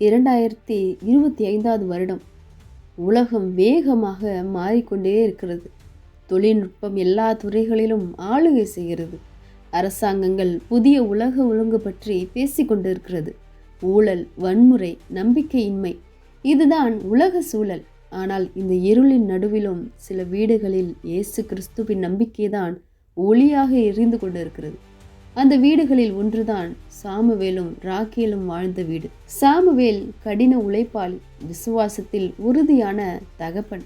இரண்டாயிரத்தி இருபத்தி ஐந்தாவது வருடம். உலகம் வேகமாக மாறிக்கொண்டே இருக்கிறது. தொழில்நுட்பம் எல்லா துறைகளிலும் ஆளுகை செய்கிறது. அரசாங்கங்கள் புதிய உலக ஒழுங்கு பற்றி பேசிக்கொண்டிருக்கிறது ஊழல் வன்முறை நம்பிக்கையின்மை இதுதான் உலக சூழல். ஆனால் இந்த இருளின் நடுவிலும் சில வீடுகளில் இயேசு கிறிஸ்துவின் நம்பிக்கைதான் ஒளியாக எரிந்து கொண்டிருக்கிறது. அந்த வீடுகளில் ஒன்றுதான் சாமுவேலும் ராக்கேலும் வாழ்ந்த வீடு. சாமுவேல் கடின உழைப்பாளி விசுவாசத்தில் உறுதியான தகப்பன்.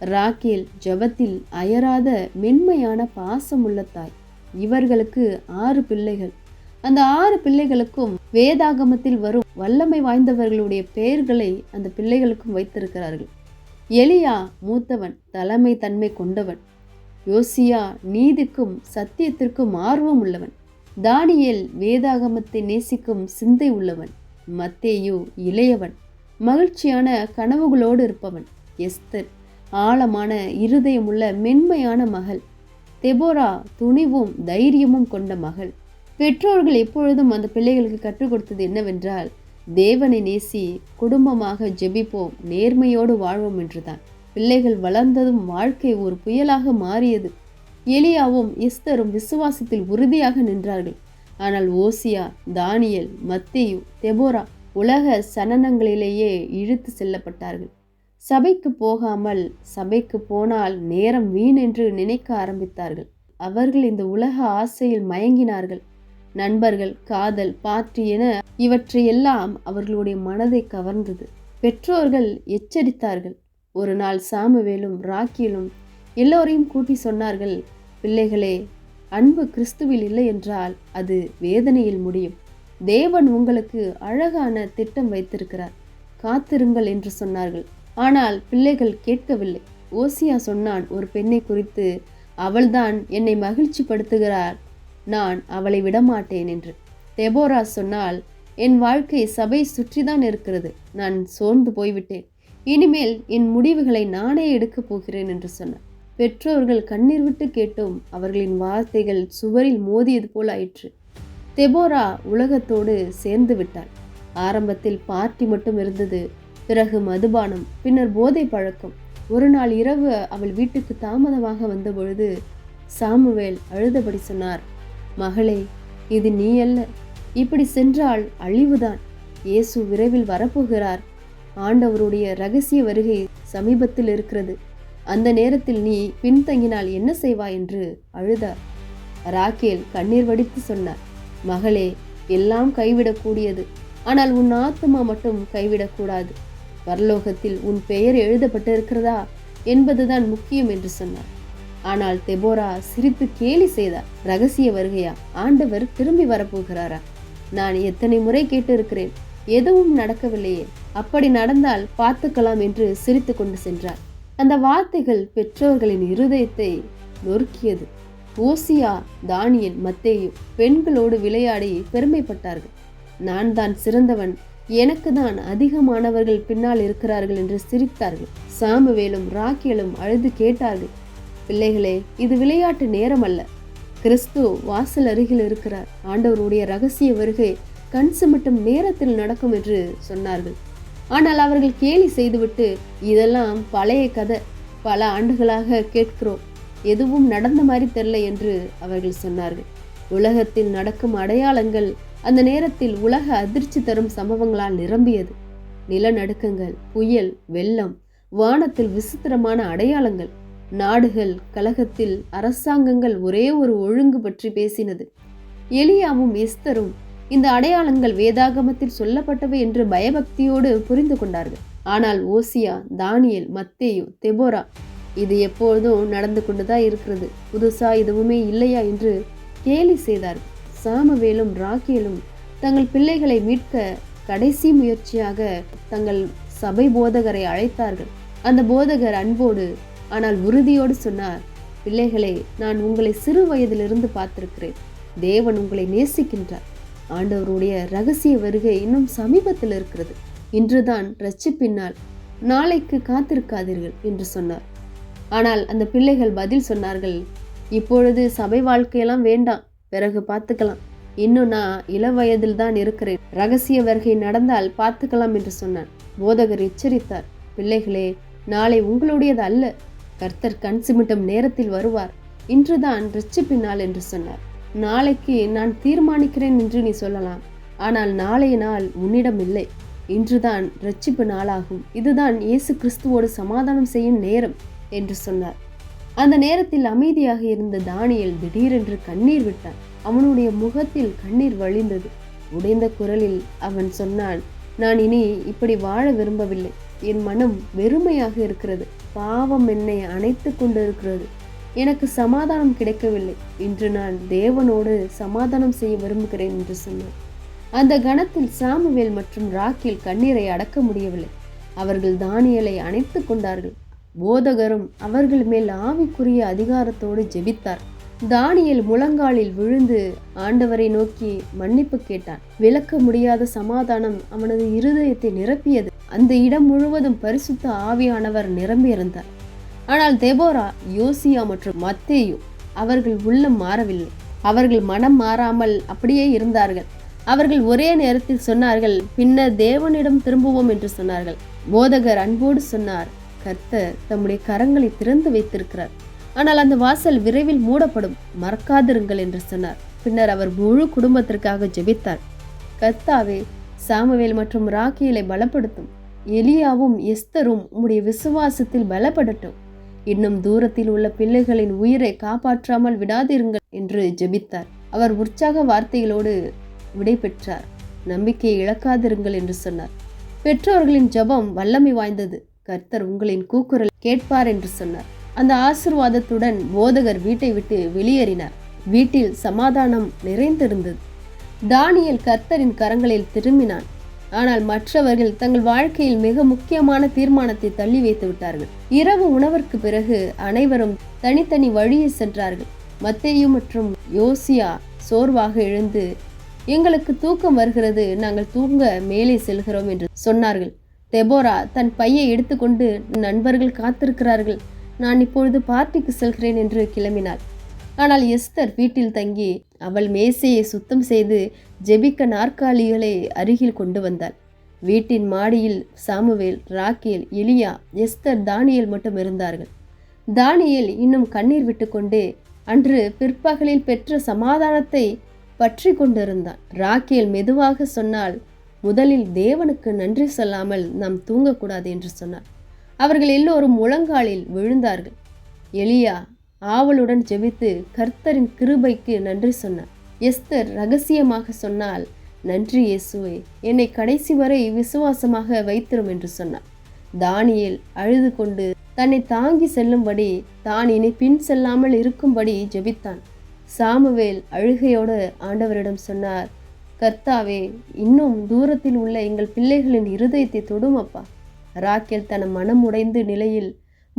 ராக்கேல் ஜபத்தில் அயராத மென்மையான பாசமுள்ள தாய். இவர்களுக்கு ஆறு பிள்ளைகள். அந்த ஆறு பிள்ளைகளுக்கும் வேதாகமத்தில் வரும் வல்லமை வாய்ந்தவர்களுடைய பெயர்களை அந்த பிள்ளைகளுக்கும் வைத்திருக்கிறார்கள். எலியா மூத்தவன் தலைமை தன்மை கொண்டவன். யோசியா நீதிக்கும் சத்தியத்திற்கும் ஆர்வம் உள்ளவன் தானியேல் வேதாகமத்தை நேசிக்கும் சிந்தை உள்ளவன் மத்தேயு இளையவன் மகிழ்ச்சியான கனவுகளோடு இருப்பவன் எஸ்தர் ஆழமான இருதயமுள்ள மென்மையான மகள் தெபோரா துணிவும் தைரியமும் கொண்ட மகள். பெற்றோர்கள் எப்பொழுதும் அந்த பிள்ளைகளுக்கு கற்றுக் கொடுத்தது என்னவென்றால் தேவனை நேசி குடும்பமாக ஜெபிப்போம் நேர்மையோடு வாழ்வோம் என்றுதான். பிள்ளைகள் வளர்ந்ததும் வாழ்க்கை ஒரு புயலாக மாறியது. எலியாவும் எஸ்தரும் விசுவாசத்தில் உறுதியாக நின்றார்கள். ஆனால் ஓசியா தானியல் மத்தேயு தெபோரா உலக சனனங்களிலேயே இழுத்து செல்லப்பட்டார்கள். சபைக்கு போகாமல் சபைக்கு போனால் நேரம் வீண் என்று நினைக்க ஆரம்பித்தார்கள். அவர்கள் இந்த உலக ஆசையில் மயங்கினார்கள். நண்பர்கள் காதல் பாட்டு என இவற்றையெல்லாம் அவர்களுடைய மனதை கவர்ந்தது. பெற்றோர்கள் எச்சரித்தார்கள். ஒரு நாள் சாமுவேலும் ராக்கியிலும் எல்லோரையும் கூட்டி சொன்னார்கள் பிள்ளைகளே அன்பு கிறிஸ்துவில் இல்லை என்றால் அது வேதனையில் முடியும். தேவன் உங்களுக்கு அழகான திட்டம் வைத்திருக்கிறார். காத்திருங்கள் என்று சொன்னார்கள். ஆனால் பிள்ளைகள் கேட்கவில்லை. ஓசியா சொன்னான் ஒரு பெண்ணை குறித்து அவள்தான் என்னை மகிழ்ச்சி படுத்துகிறார் நான் அவளை விடமாட்டேன் என்று. தெபோரா சொன்னால் என் வாழ்க்கை சபை சுற்றிதான் இருக்கிறது. நான் சோர்ந்து போய்விட்டேன். இனிமேல் என் முடிவுகளை நானே எடுக்கப் போகிறேன் என்று சொன்னார் பெற்றோர்கள் கண்ணீர் விட்டு கேட்டும். அவர்களின் வார்த்தைகள் சுவரில் மோதியது போல் ஆயிற்று. தெபோரா உலகத்தோடு சேர்ந்து விட்டாள். ஆரம்பத்தில் பார்ட்டி மட்டும் இருந்தது. பிறகு மதுபானம் பின்னர் போதை பழக்கம். ஒரு நாள் இரவு அவள் வீட்டுக்கு தாமதமாக வந்தபொழுது சாமுவேல் அழுதபடி சொன்னார் மகளே இது நீ அல்ல. இப்படி சென்றால் அழிவுதான். இயேசு விரைவில் வரப்போகிறார். ஆண்டவருடைய ரகசிய வருகை சமீபத்தில் இருக்கிறது. அந்த நேரத்தில் நீ பின்தங்கினால் என்ன செய்வாய் என்று அழுதார் ராக்கேல் கண்ணீர் வடித்து சொன்னார் மகளே எல்லாம் கைவிடக்கூடியது. ஆனால் உன் ஆத்மா மட்டும் கைவிடக்கூடாது. பரலோகத்தில் உன் பெயர் எழுதப்பட்டிருக்கிறதா என்பதுதான் முக்கியம் என்று சொன்னார். ஆனால் தெபோரா சிரித்து கேலி செய்தார் ரகசிய வருகையா? ஆண்டவர் திரும்பி வரப்போகிறாரா? நான் எத்தனை முறை கேட்டு இருக்கிறேன் எதுவும் நடக்கவில்லையே. அப்படி நடந்தால் பார்த்துக்கலாம் என்று சிரித்து கொண்டு சென்றார். அந்த வார்த்தைகள் பெற்றோர்களின் இருதயத்தை நொறுக்கியது. ஓசியா தானியன் மத்தேயு பெண்களோடு விளையாடி பெருமைப்பட்டார்கள். நான் தான் சிறந்தவன் எனக்கு தான் அதிகமானவர்கள் பின்னால் இருக்கிறார்கள் என்று சிரித்தார்கள். சாமுவேலும் ராக்கியலும் அழுது கேட்டார்கள் பிள்ளைகளே இது விளையாட்டு நேரம் அல்ல கிறிஸ்து வாசல் அருகில் இருக்கிறார். ஆண்டவருடைய ரகசிய வருகை கண் சுமட்டும் நேரத்தில் நடக்கும் என்று சொன்னார்கள். ஆனால் அவர்கள் கேலி செய்துவிட்டு இதெல்லாம் பழைய கதை. பல ஆண்டுகளாக கேட்கிறோம். எதுவும் நடந்த மாதிரி தெரில என்று அவர்கள் சொன்னார்கள். உலகத்தில் நடக்கும் அடையாளங்கள் அந்த நேரத்தில் உலக அதிர்ச்சி தரும் சம்பவங்களால் நிரம்பியது. நிலநடுக்கங்கள் புயல் வெள்ளம் வானத்தில் விசித்திரமான அடையாளங்கள் நாடுகள் கழகத்தில் அரசாங்கங்கள் ஒரே ஒரு ஒழுங்கு பற்றி பேசினது. எலியாவும் எஸ்தரும் இந்த அடையாளங்கள் வேதாகமத்தில் சொல்லப்பட்டவை என்று பயபக்தியோடு புரிந்து கொண்டார்கள். ஆனால் ஓசியா தானியல் மத்தேயு தெபோரா இது எப்பொழுதும் நடந்து கொண்டுதான் இருக்கிறது. புதுசா எதுவுமே இல்லையா என்று கேலி செய்தார் சாமவேலும் ராக்கியலும் தங்கள் பிள்ளைகளை மீட்க கடைசி முயற்சியாக தங்கள் சபை போதகரை அழைத்தார்கள். அந்த போதகர் அன்போடு ஆனால் உறுதியோடு சொன்னார் பிள்ளைகளே நான் உங்களை சிறு வயதிலிருந்து பார்த்திருக்கிறேன். தேவன் உங்களை நேசிக்கின்றார். ஆண்டவருடைய ரகசிய வருகை இன்னும் சமீபத்தில் இருக்கிறது. இன்றுதான் ரட்சிப்பினால் நாளைக்கு காத்திருக்காதீர்கள் என்று சொன்னார். ஆனால் அந்த பிள்ளைகள் பதில் சொன்னார்கள் இப்பொழுது சபை வாழ்க்கையெல்லாம் வேண்டாம் பிறகு பார்த்துக்கலாம். இன்னும் நான் இள வயதில் தான் இருக்கிறேன். ரகசிய வருகை நடந்தால் பார்த்துக்கலாம் என்று சொன்னான் போதகர் எச்சரித்தார் பிள்ளைகளே நாளை உங்களுடையது அல்ல கர்த்தர் கண் சிமிட்டும் நேரத்தில் வருவார். இன்றுதான் ரிச்சிப்பின் நாள் என்று சொன்னார். நாளைக்கு நான் தீர்மானிக்கிறேன் என்று நீ சொல்லலாம். ஆனால் நாளைய நாள் உன்னிடம் இல்லை. இன்றுதான் ரட்சிப்பு நாளாகும். இதுதான் இயேசு கிறிஸ்துவோடு சமாதானம் செய்யும் நேரம் என்று சொன்னார். அந்த நேரத்தில் அமைதியாக இருந்த தானியல் திடீரென்று கண்ணீர் விட்டான். அவனுடைய முகத்தில் கண்ணீர் வழிந்தது. உடைந்த குரலில் அவன் சொன்னான் நான் இனி இப்படி வாழ விரும்பவில்லை. என் மனம் வெறுமையாக இருக்கிறது. பாவம் என்னை அணைத்து கொண்டிருக்கிறது. எனக்கு சமாதானம் கிடைக்கவில்லை இன்று நான் தேவனோடு சமாதானம் செய்ய விரும்புகிறேன் என்று சொன்னார். அந்த கணத்தில் சாமுவேல் மற்றும் ராக்கில் கண்ணீரை அடக்க முடியவில்லை. அவர்கள் தானியலை அணைத்து கொண்டார்கள். போதகரும் அவர்கள் மேல் ஆவிக்குரிய அதிகாரத்தோடு ஜெபித்தார். தானியல் முழங்காலில் விழுந்து ஆண்டவரை நோக்கி மன்னிப்பு கேட்டான். விளக்க முடியாத சமாதானம் அவனது இருதயத்தை நிரப்பியது. அந்த இடம் முழுவதும் பரிசுத்த ஆவியானவர் நிரம்பியிருந்தார். ஆனால் தெபோரா யோசியா மற்றும் மத்தேயு அவர்கள் உள்ளம் மாறவில்லை. அவர்கள் மனம் மாறாமல் அப்படியே இருந்தார்கள். அவர்கள் ஒரே நேரத்தில் சொன்னார்கள் பின்னர் தேவனிடம் திரும்புவோம் என்று சொன்னார்கள். போதகர் அன்போடு சொன்னார் கர்த்தர் தம்முடைய கரங்களை திறந்து வைத்திருக்கிறார். ஆனால் அந்த வாசல் விரைவில் மூடப்படும் மறக்காதிருங்கள் என்று சொன்னார். பின்னர் அவர் முழு குடும்பத்திற்காக ஜெபித்தார். கர்த்தாவே சாமுவேல் மற்றும் ராக்கியலை பலப்படுத்தும் எலியாவும் எஸ்தரும் உம்முடைய விசுவாசத்தில் பலப்படட்டும். இன்னும் தூரத்தில் உள்ள பிள்ளைகளின் உயிரை காப்பாற்றாமல் விடாதிருங்கள் என்று ஜெபித்தார். அவர் உற்சாக வார்த்தைகளோடு விடை பெற்றார். நம்பிக்கையை இழக்காதிருங்கள் என்று சொன்னார். பெற்றோர்களின் ஜெபம் வல்லமை வாய்ந்தது. கர்த்தர் உங்களின் கூக்குரல் கேட்பார் என்று சொன்னார். அந்த ஆசிர்வாதத்துடன் போதகர் வீட்டை விட்டு வெளியேறினார். வீட்டில் சமாதானம் நிறைந்திருந்தது. தானியல் கர்த்தரின் கரங்களில் திரும்பினான். ஆனால் மற்றவர்கள் தங்கள் வாழ்க்கையில் மிக முக்கியமான தீர்மானத்தை தள்ளி வைத்து விட்டார்கள். இரவு உணவிற்கு பிறகு அனைவரும் தனித்தனி வழியில் சென்றார்கள். மத்தேயு மற்றும் யோசியா சோர்வாக எழுந்து எங்களுக்கு தூக்கம் வருகிறது நாங்கள் தூங்க மேலே செல்கிறோம் என்று சொன்னார்கள். தெபோரா தன் பையை எடுத்துக்கொண்டு நண்பர்கள் காத்திருக்கிறார்கள். நான் இப்பொழுது பார்ட்டிக்கு செல்கிறேன் என்று கிளம்பினாள். ஆனால் எஸ்தர் வீட்டில் தங்கி அவள் மேசையை சுத்தம் செய்து ஜெபிக்க நாற்காலிகளை அருகில் கொண்டு வந்தாள். வீட்டின் மாடியில் சாமுவேல் ராக்கேல் எலியா எஸ்தர் தானியல் மட்டும் இருந்தார்கள். தானியல் இன்னும் கண்ணீர் விட்டுக்கொண்டு அன்று பிற்பகலில் பெற்ற சமாதானத்தை பற்றி கொண்டிருந்தான். ராக்கேல் மெதுவாக சொன்னால் முதலில் தேவனுக்கு நன்றி சொல்லாமல் நாம் தூங்கக்கூடாது என்று சொன்னார். அவர்கள் எல்லோரும் முழங்காலில் விழுந்தார்கள். எலியா ஆவலுடன் ஜெபித்து கர்த்தரின் கிருபைக்கு நன்றி சொன்னார். எஸ்தர் ரகசியமாக சொன்னால் நன்றி இயேசுவே என்னை கடைசி வரை விசுவாசமாக வைத்திரும் என்று சொன்னார். தானியல் அழுது கொண்டு தன்னை தாங்கி செல்லும்படி தான் இனி பின் செல்லாமல் இருக்கும்படி ஜெபித்தான். சாமுவேல் அழுகையோடு ஆண்டவரிடம் சொன்னார் கர்த்தாவே இன்னும் தூரத்தில் உள்ள எங்கள் பிள்ளைகளின் இருதயத்தை தொடும் அப்பா. ராக்கேல் தன மனம் உடைந்து நிலையில்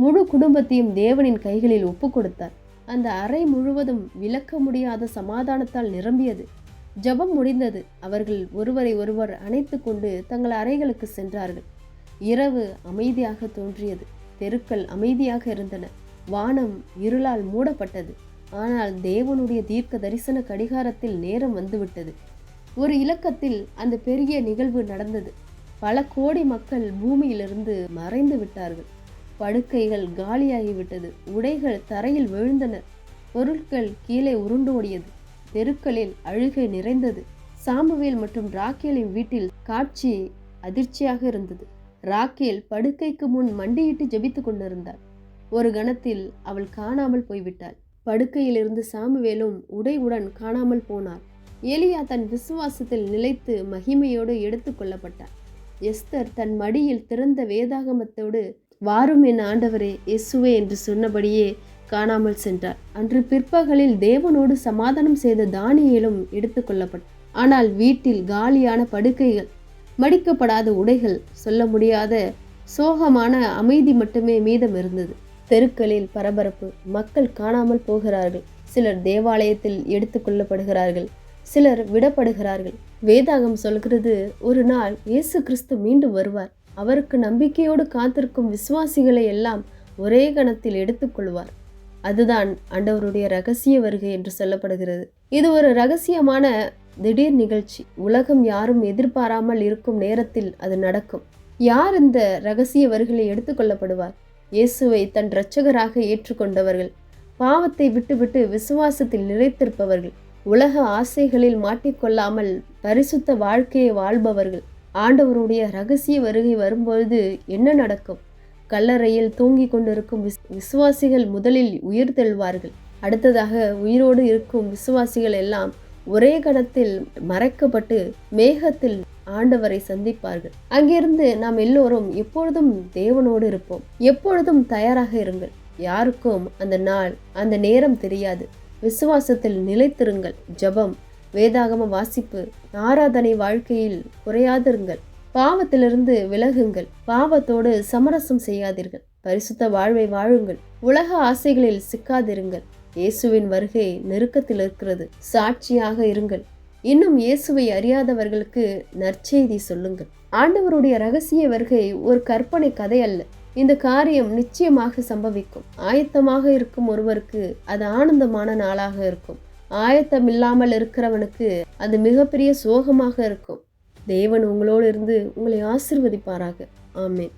முழு குடும்பத்தையும் தேவனின் கைகளில் ஒப்பு கொடுத்தார் அந்த அறை முழுவதும் விளக்க முடியாத சமாதானத்தால் நிரம்பியது. ஜபம் முடிந்தது. அவர்கள் ஒருவரை ஒருவர் அணைத்து கொண்டு தங்கள் அறைகளுக்கு சென்றார்கள். இரவு அமைதியாக தோன்றியது. தெருக்கள் அமைதியாக இருந்தன. வானம் இருளால் மூடப்பட்டது. ஆனால் தேவனுடைய தீர்க்க தரிசன கடிகாரத்தில் நேரம் வந்துவிட்டது. ஒரு இலக்கத்தில் அந்த பெரிய நிகழ்வு நடந்தது. பல கோடி மக்கள் பூமியிலிருந்து மறைந்து விட்டார்கள். படுக்கைகள் காலியாகிவிட்டது. உடைகள் தரையில் விழுந்தன. பொருட்கள் கீழே உருண்டோடியது. தெருக்களில் அழுகை நிறைந்தது. சாம்புவேல் மற்றும் ராக்கேலின் வீட்டில் காட்சி அதிர்ச்சியாக இருந்தது. ராக்கேல் படுக்கைக்கு முன் மண்டியிட்டு ஜெபித்து கொண்டிருந்தாள் ஒரு கணத்தில் அவள் காணாமல் போய்விட்டாள். படுக்கையிலிருந்து சாமுவேலும் உடையுடன் காணாமல் போனார். எலியா தன் விசுவாசத்தில் நிலைத்து மகிமையோடு எடுத்து கொள்ளப்பட்டார். எஸ்தர் தன் மடியில் திறந்த வேதாகமத்தோடு வாரும் என் ஆண்டவரே இயேசுவே என்று சொன்னபடியே காணாமல் சென்றார். அன்று பிற்பகலில் தேவனோடு சமாதானம் செய்த தானியலும் எடுத்துக்கொள்ளப்பட்டார் ஆனால் வீட்டில் காலியான படுக்கைகள் மடிக்கப்படாத உடைகள் சொல்ல முடியாத சோகமான அமைதி மட்டுமே மீதம் இருந்தது. தெருக்களில் பரபரப்பு மக்கள் காணாமல் போகிறார்கள். சிலர் தேவாலயத்தில் எடுத்துக்கொள்ளப்படுகிறார்கள் சிலர் விடப்படுகிறார்கள். வேதாகம் சொல்கிறது ஒரு நாள் இயேசு கிறிஸ்து மீண்டும் வருவார். அவருக்கு நம்பிக்கையோடு காத்திருக்கும் விசுவாசிகளை எல்லாம் ஒரே கணத்தில் எடுத்துக்கொள்வார் அதுதான் ஆண்டவருடைய ரகசிய வருகை என்று சொல்லப்படுகிறது. இது ஒரு ரகசியமான திடீர் நிகழ்ச்சி. உலகம் யாரும் எதிர்பாராமல் இருக்கும் நேரத்தில் அது நடக்கும். யார் இந்த ரகசிய வருகளை எடுத்துக்கொள்ளப்படுவார் இயேசுவை தன் இரட்சகராக ஏற்றுக்கொண்டவர்கள் பாவத்தை விட்டுவிட்டு விசுவாசத்தில் நிறைத்திருப்பவர்கள் உலக ஆசைகளில் மாட்டிக்கொள்ளாமல் பரிசுத்த வாழ்க்கையை வாழ்பவர்கள் ஆண்டவருடைய ரகசிய வருகை வரும்பொழுது என்ன நடக்கும்? கல்லறையில் தூங்கிக் கொண்டிருக்கும் விஸ் விசுவாசிகள் முதலில் உயிர் தெழுவார்கள். அடுத்ததாக உயிரோடு இருக்கும் விசுவாசிகள் எல்லாம் ஒரே கணத்தில் மறைக்கப்பட்டு மேகத்தில் ஆண்டவரை சந்திப்பார்கள். அங்கிருந்து நாம் எல்லோரும் எப்பொழுதும் தேவனோடு இருப்போம். எப்பொழுதும் தயாராக இருங்கள். யாருக்கும் அந்த நாள் அந்த நேரம் தெரியாது. விசுவாசத்தில் நிலைத்திருங்கள். ஜெபம் வேதாகம வாசிப்பு ஆராதனை வாழ்க்கையில் குறையாதிருங்கள். பாவத்திலிருந்து விலகுங்கள். பாவத்தோடு சமரசம் செய்யாதீர்கள். பரிசுத்த வாழ்வை வாழுங்கள். உலக ஆசைகளில் சிக்காதிருங்கள். இயேசுவின் வருகை நெருக்கத்தில் இருக்கிறது. சாட்சியாக இருங்கள். இன்னும் இயேசுவை அறியாதவர்களுக்கு நற்செய்தி சொல்லுங்கள். ஆண்டவருடைய ரகசிய வருகை ஒரு கற்பனை கதை அல்ல. இந்த காரியம் நிச்சயமாக சம்பவிக்கும். ஆயத்தமாக இருக்கும் ஒருவருக்கு அது ஆனந்தமான நாளாக இருக்கும். ஆயத்தம் இல்லாமல் இருக்கிறவனுக்கு அது மிகப்பெரிய சோகமாக இருக்கும். தேவன் உங்களோடு இருந்து உங்களை ஆசிர்வதிப்பாராக. ஆமேன்.